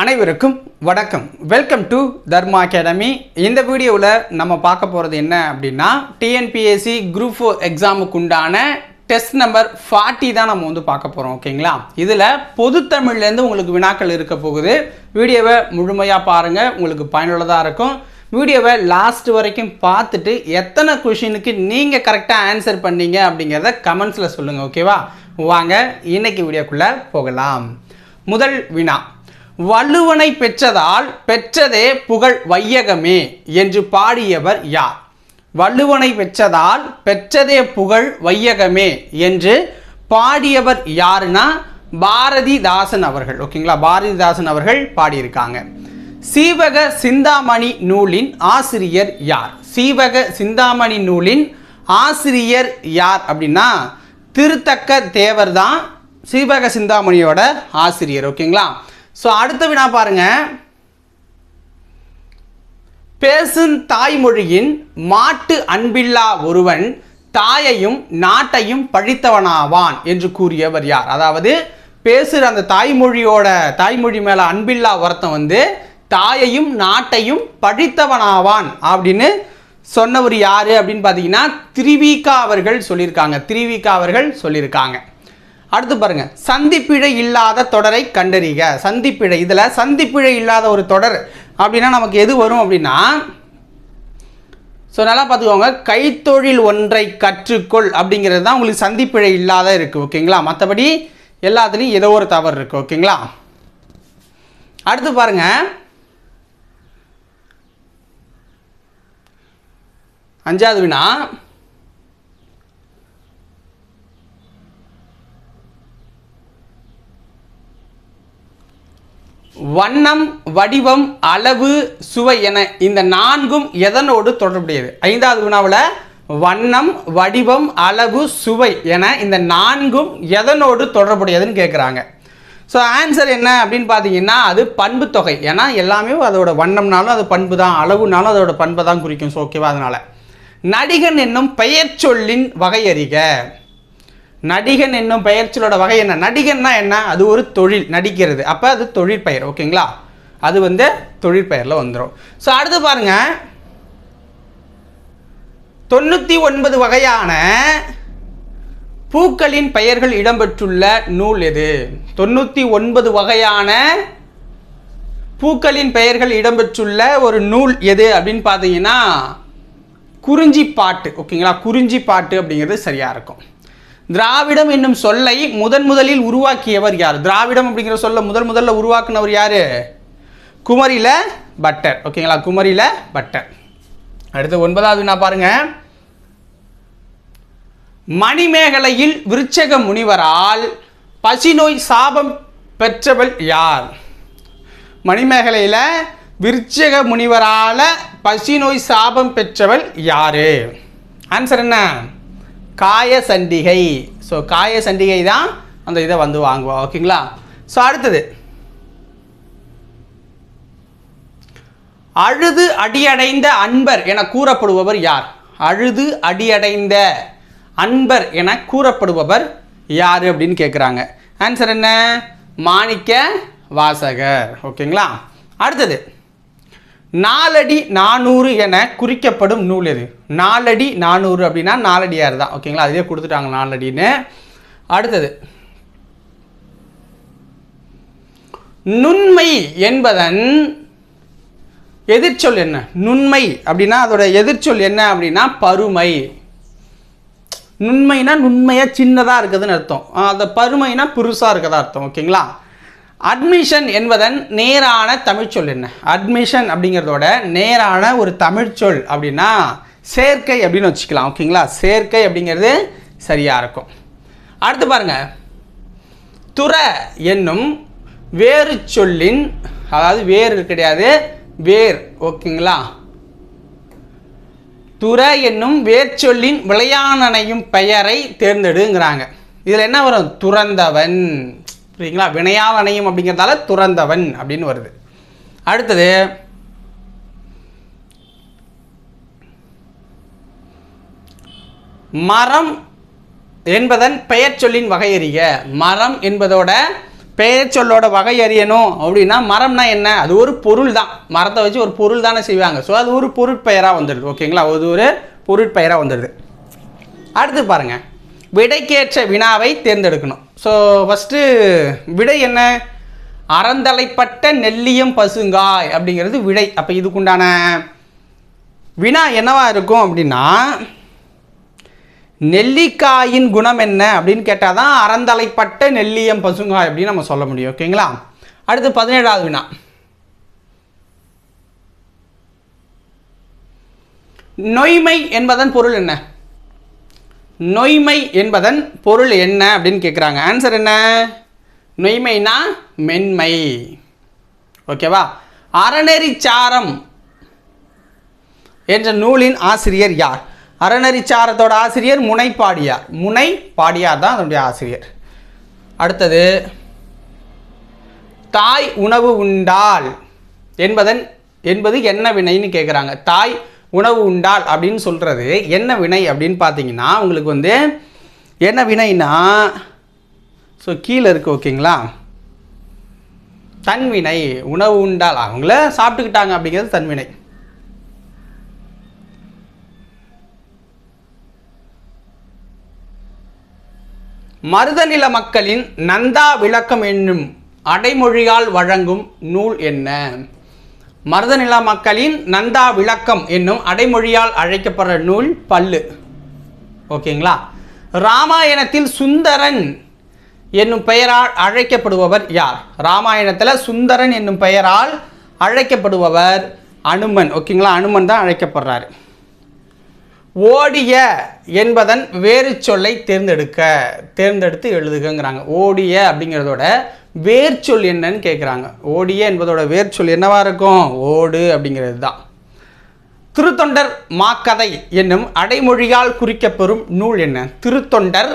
அனைவருக்கும் வணக்கம். Welcome to Dharma academy இந்த வீடியோவில் நம்ம பார்க்க போகிறது என்ன அப்படின்னா டிஎன்பிஎஸ்சி குரூப் ஃபோர் எக்ஸாமுக்கு உண்டான டெஸ்ட் நம்பர் ஃபார்ட்டி தான் நம்ம வந்து பார்க்க போகிறோம் ஓகேங்களா? இதில் பொதுத்தமிழ்லேருந்து உங்களுக்கு வினாக்கள் இருக்க போகுது. வீடியோவை முழுமையாக பாருங்கள் உங்களுக்கு பயனுள்ளதாக இருக்கும். வீடியோவை லாஸ்ட் வரைக்கும் பார்த்துட்டு எத்தனை கொஷினுக்கு நீங்கள் கரெக்டாக ஆன்சர் பண்ணீங்க அப்படிங்கிறத கமெண்ட்ஸில் சொல்லுங்கள் ஓகேவா? வாங்க இன்னைக்கு வீடியோக்குள்ளே போகலாம். முதல் வினா. வள்ளுவனை பெற்றதால் பெற்றதே புகழ் வையகமே என்று பாடியவர் யார்? வள்ளுவனை பெற்றதால் பெற்றதே புகழ் வையகமே என்று பாடியவர் யாருன்னா பாரதிதாசன் அவர்கள். ஓகேங்களா பாரதிதாசன் அவர்கள் பாடியிருக்காங்க. சீவக சிந்தாமணி நூலின் ஆசிரியர் யார்? சீவக சிந்தாமணி நூலின் ஆசிரியர் யார் அப்படின்னா திருத்தக்க தேவர் தான் சீவக சிந்தாமணியோட ஆசிரியர். ஓகேங்களா ஸோ அடுத்த வினா பாருங்க. பேசும் தாய்மொழியின் மாட்டு அன்பில்லா ஒருவன் தாயையும் நாட்டையும் பழித்தவனாவான் என்று கூறியவர் யார்? அதாவது பேசுகிற அந்த தாய்மொழியோட தாய்மொழி மேலே அன்பில்லா ஒருத்தன் வந்து தாயையும் நாட்டையும் பழித்தவனாவான் அப்படின்னு சொன்னவர் யாரு அப்படின்னு பார்த்தீங்கன்னா திரிவிகா அவர்கள் சொல்லியிருக்காங்க. திரிவிகா அவர்கள் சொல்லியிருக்காங்க. அடுத்து பாருங்க. சந்திப்பிழை இல்லாத தொடரை கண்டறிக. சந்திப்பிழை இதில் சந்திப்பிழை இல்லாத ஒரு தொடர் அப்படின்னா நமக்கு எது வரும் அப்படின்னா ஸோ நல்லா பார்த்துக்கோங்க. கைத்தொழில் ஒன்றை கற்றுக்கொள் அப்படிங்கிறது தான் உங்களுக்கு சந்திப்பிழை இல்லாத இருக்குது ஓகேங்களா மற்றபடி எல்லாத்துலேயும் ஏதோ ஒரு தவறு இருக்குது ஓகேங்களா அடுத்து பாருங்க. அஞ்சாவது வினா. வண்ணம் வடிவம் அளவு சுவை என இந்த நான்கும் எதனோடு தொடர்புடையது ஐந்தாவது வினாவில் வண்ணம் வடிவம் அளவு சுவை என இந்த நான்கும் எதனோடு தொடர்புடையதுன்னு கேட்குறாங்க ஸோ ஆன்சர் என்ன அப்படின்னு பார்த்தீங்கன்னா அது பண்பு தொகை. ஏன்னா எல்லாமே அதோட வண்ணம்னாலும் அது பண்பு தான் அளவுனாலும் அதோட பண்பை தான் குறிக்கும் ஸோ ஓகேவா அதனால். நடிகன் என்னும் பெயர் சொல்லின் வகையறிக. நடிகன் என்னும் பெயர்ச்சலோட வகை என்ன? நடிகன்னா என்ன? அது ஒரு தொழில் நடிக்கிறது. அப்போ அது தொழிற்பெயர் ஓகேங்களா? அது வந்து தொழிற்பெயரில் வந்துடும் ஸோ அடுத்து பாருங்க. தொண்ணூற்றி ஒன்பது வகையான பூக்களின் பெயர்கள் இடம்பெற்றுள்ள நூல் எது? தொண்ணூற்றி ஒன்பது வகையான பூக்களின் பெயர்கள் இடம்பெற்றுள்ள ஒரு நூல் எது அப்படின்னு பார்த்தீங்கன்னா குறிஞ்சி பாட்டு ஓகேங்களா? குறிஞ்சி பாட்டு அப்படிங்கிறது சரியாக இருக்கும். திராவிடம் என்னும் சொல்லை முதன் முதலில் உருவாக்கியவர் யார்? திராவிடம் அப்படிங்கிற சொல்ல முதல் முதல்ல உருவாக்குனவர் யார்? குமரியில் பட்டர். ஓகேங்களா? குமரியில் பட்டர். அடுத்து ஒன்பதாவது நான் பாருங்க. மணிமேகலையில் விருச்சக முனிவரால் பசிநோய் சாபம் பெற்றவள் யார்? மணிமேகலையில் விருச்சக முனிவரால் பசிநோய் சாபம் பெற்றவள் யாரு? ஆன்சர் என்ன? காய சண்டிகை. ஸோ காய சண்டிகை தான் அந்த இதை வந்து வாங்குவோம் ஓகேங்களா ஸோ அடுத்தது. அழுது அடியடைந்த அன்பர் என கூறப்படுபவர் யார்? அழுது அடியடைந்த அன்பர் என கூறப்படுபவர் யார் அப்படின்னு கேட்குறாங்க ஆன்சர் என்ன? மாணிக்க வாசகர். ஓகேங்களா அடுத்தது. நாலடி நானூறு என குறிக்கப்படும் நூல் எது? நாலடி நானூறு அப்படின்னா நாலடியார் தான். ஓகேங்களா? அதிலே கொடுத்துட்டாங்க நாலடின்னு. அடுத்தது. நுண்மை என்பதன் எதிர்ச்சொல் என்ன? நுண்மை அப்படின்னா அதோட எதிர்ச்சொல் என்ன அப்படின்னா பருமை. நுண்மைனா நுண்மையாக சின்னதாக இருக்குதுன்னு அர்த்தம். அந்த பருமைனா புருசாக இருக்கதா அர்த்தம். ஓகேங்களா? அட்மிஷன் என்பதன் நேரான தமிழ்ச்சொல் என்ன? அட்மிஷன் அப்படிங்கிறதோட நேரான ஒரு தமிழ்ச்சொல் அப்படின்னா சேர்க்கை அப்படின்னு வச்சுக்கலாம் ஓகேங்களா? சேர்க்கை அப்படிங்கிறது சரியாக இருக்கும். அடுத்து பாருங்க. துற என்னும் வேறு சொல்லின் அதாவது வேறு கிடையாது வேர் ஓகேங்களா? துற என்னும் வேர்ச்சொல்லின் விளையானனையும் பெயரை தேர்ந்தெடுங்கிறாங்க. இதில் என்ன வரும்? துறந்தவன். சரிங்களா வினையால் அணையும் அப்படிங்கிறதால துறந்தவன் அப்படின்னு வருது. அடுத்தது மரம் என்பதன் பெயர் சொல்லின் வகையறிய மரம் என்பதோட பெயர் சொல்லோட வகை அறியணும் அப்படின்னா மரம்னா என்ன? அது ஒரு பொருள் தான். மரத்தை வச்சு ஒரு பொருள் தானே செய்வாங்க. ஸோ அது ஒரு பொருட்பெயராக வந்துடுது ஓகேங்களா? அது ஒரு பொருட்பெயராக வந்துடுது அடுத்து பாருங்கள் விடைக்கேற்ற வினாவை தேர்ந்தெடுக்கணும். ஸோ ஃபஸ்ட்டு விடை என்ன? அறந்தலைப்பட்ட நெல்லியம் பசுங்காய் அப்படிங்கிறது விடை. அப்போ இதுக்குண்டான வினா என்னவா இருக்கும் அப்படின்னா நெல்லிக்காயின் குணம் என்ன அப்படின்னு கேட்டால் தான் அறந்தலைப்பட்ட நெல்லியம் பசுங்காய் அப்படின்னு நம்ம சொல்ல முடியும். ஓகேங்களா அடுத்து பதினேழாவது வினா. நொய்மை என்பதன் பொருள் என்ன? நொய்மை என்பதன் பொருள் என்ன அப்படின்னு கேட்குறாங்க ஆன்சர் என்ன? நொய்மைனா மென்மை. ஓகேவா? அறநெறிச்சாரம் என்ற நூலின் ஆசிரியர் யார்? அறநெறிச்சாரத்தோட ஆசிரியர் முனைப்பாடியார். முனை பாடியார் தான் அதனுடைய ஆசிரியர். அடுத்தது தாய் உணவு உண்டால் என்பதன் என்பது என்ன வினைன்னு கேட்குறாங்க தாய் உணவு உண்டால் அப்படின்னு சொல்கிறது என்ன வினை அப்படின்னு பார்த்தீங்கன்னா உங்களுக்கு வந்து என்ன வினைனா ஸோ கீழே இருக்குது ஓகேங்களா? தன்வினை உணவு உண்டால். அவங்கள சாப்பிட்டுக்கிட்டாங்க அப்படிங்கிறது தன்வினை மருதநில மக்களின் நந்தா விளக்கம் என்னும் அடைமொழியால் வழங்கும் நூல் என்ன? மருதநில மக்களின் நந்தா விளக்கம் என்னும் அடைமொழியால் அழைக்கப்படுற நூல் பல்லு. ஓகேங்களா? ராமாயணத்தில் சுந்தரன் என்னும் பெயரால் அழைக்கப்படுபவர் யார்? ராமாயணத்தில் சுந்தரன் என்னும் பெயரால் அழைக்கப்படுபவர் அனுமன். ஓகேங்களா? அனுமன் தான் அழைக்கப்படுறாரு. ஓடிய என்பதன் வேறு சொல்லை தேர்ந்தெடுக்க தேர்ந்தெடுத்து எழுதுகங்கிறாங்க. ஓடிய அப்படிங்கிறதோட வேர்ச்சொல் என்னன்னு கேட்குறாங்க ஓடிய என்பதோட வேர்ச்சொல் என்னவாக இருக்கும்? ஓடு அப்படிங்கிறது தான் திருத்தொண்டர் மாக்கதை என்னும் அடைமொழியால் குறிக்கப்பெறும் நூல் என்ன? திருத்தொண்டர்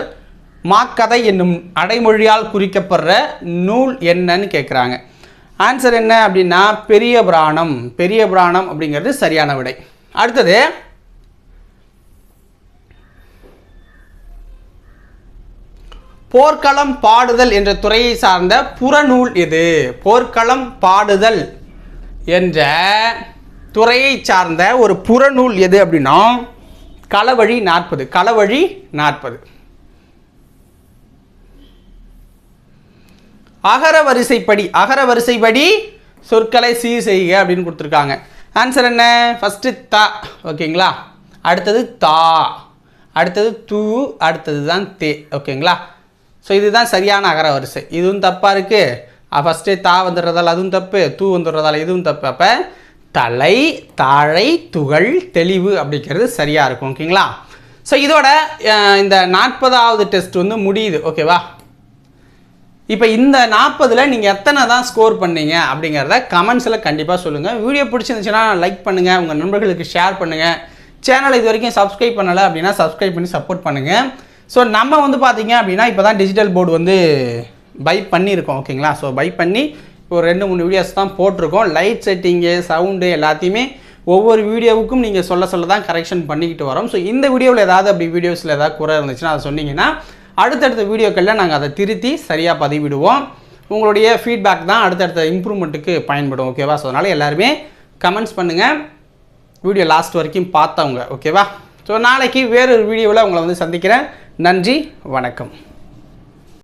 மாக்கதை என்னும் அடைமொழியால் குறிக்கப்படுற நூல் என்னன்னு கேட்குறாங்க ஆன்சர் என்ன அப்படின்னா பெரிய புராணம். பெரிய புராணம் அப்படிங்கிறது சரியான விடை. அடுத்தது போர்க்களம் பாடுதல் என்ற துறையை சார்ந்த புறநூல் எது போர்க்களம் பாடுதல் என்ற துறையை சார்ந்த ஒரு புறநூல் எது அப்படின்னா களவழி நாற்பது களவழி நாற்பது. அகர வரிசைப்படி அகர வரிசைப்படி சொற்களை சீர் செய்க அப்படின்னு கொடுத்துருக்காங்க. ஆன்சர் என்ன? ஃபஸ்ட்டு த ஓகேங்களா? அடுத்தது தா அடுத்தது தூ அடுத்தது தான் தே ஓகேங்களா? ஸோ இதுதான் சரியான அகர வரிசை. இதுவும் தப்பாக இருக்குது ஃபஸ்ட்டே தா வந்துடுறதால் அதுவும் தப்பு தூ வந்துடுறதால இதுவும் தப்பு. அப்போ தலை தாழை துகள் தெளிவு அப்படிங்கிறது சரியாக இருக்கும். ஓகேங்களா ஸோ இதோட இந்த நாற்பதாவது டெஸ்ட் வந்து முடியுது. ஓகேவா இப்போ இந்த நாற்பதில் நீங்கள் எத்தனை தான் ஸ்கோர் பண்ணீங்க அப்படிங்கிறத கமெண்ட்ஸில் கண்டிப்பாக சொல்லுங்கள் வீடியோ பிடிச்சிருந்துச்சுன்னா லைக் பண்ணுங்கள் உங்கள் நண்பர்களுக்கு ஷேர் பண்ணுங்கள் சேனலை இது வரைக்கும் சப்ஸ்கிரைப் பண்ணலை அப்படின்னா சப்ஸ்கிரைப் பண்ணி சப்போர்ட் பண்ணுங்கள் ஸோ நம்ம வந்து பார்த்தீங்க அப்படின்னா இப்போ தான் டிஜிட்டல் போர்டு வந்து பை பண்ணியிருக்கோம் ஓகேங்களா ஸோ பை பண்ணி இப்போ ஒரு ரெண்டு மூணு வீடியோஸ் தான் போட்டிருக்கோம். லைட் செட்டிங்கு சவுண்டு எல்லாத்தையுமே ஒவ்வொரு வீடியோவுக்கும் நீங்கள் சொல்ல சொல்ல தான் கரெக்ஷன் பண்ணிக்கிட்டு வரோம். ஸோ இந்த வீடியோவில் ஏதாவது அப்படி வீடியோஸில் ஏதாவது குறை இருந்துச்சுன்னா அதை சொன்னீங்கன்னா அடுத்தடுத்த வீடியோக்களில் நாங்கள் அதை திருத்தி சரியாக பதிவிடுவோம். உங்களுடைய ஃபீட்பேக் தான் அடுத்தடுத்த இம்ப்ரூவ்மெண்ட்டுக்கு பயன்படும் ஓகேவா ஸோ அதனால் எல்லாருமே கமெண்ட்ஸ் பண்ணுங்கள் வீடியோ லாஸ்ட் வரைக்கும் பார்த்தவங்க ஓகேவா ஸோ நாளைக்கு வேறொரு வீடியோவில் உங்களை வந்து சந்திக்கிறேன். நன்றி வணக்கம்.